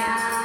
안녕.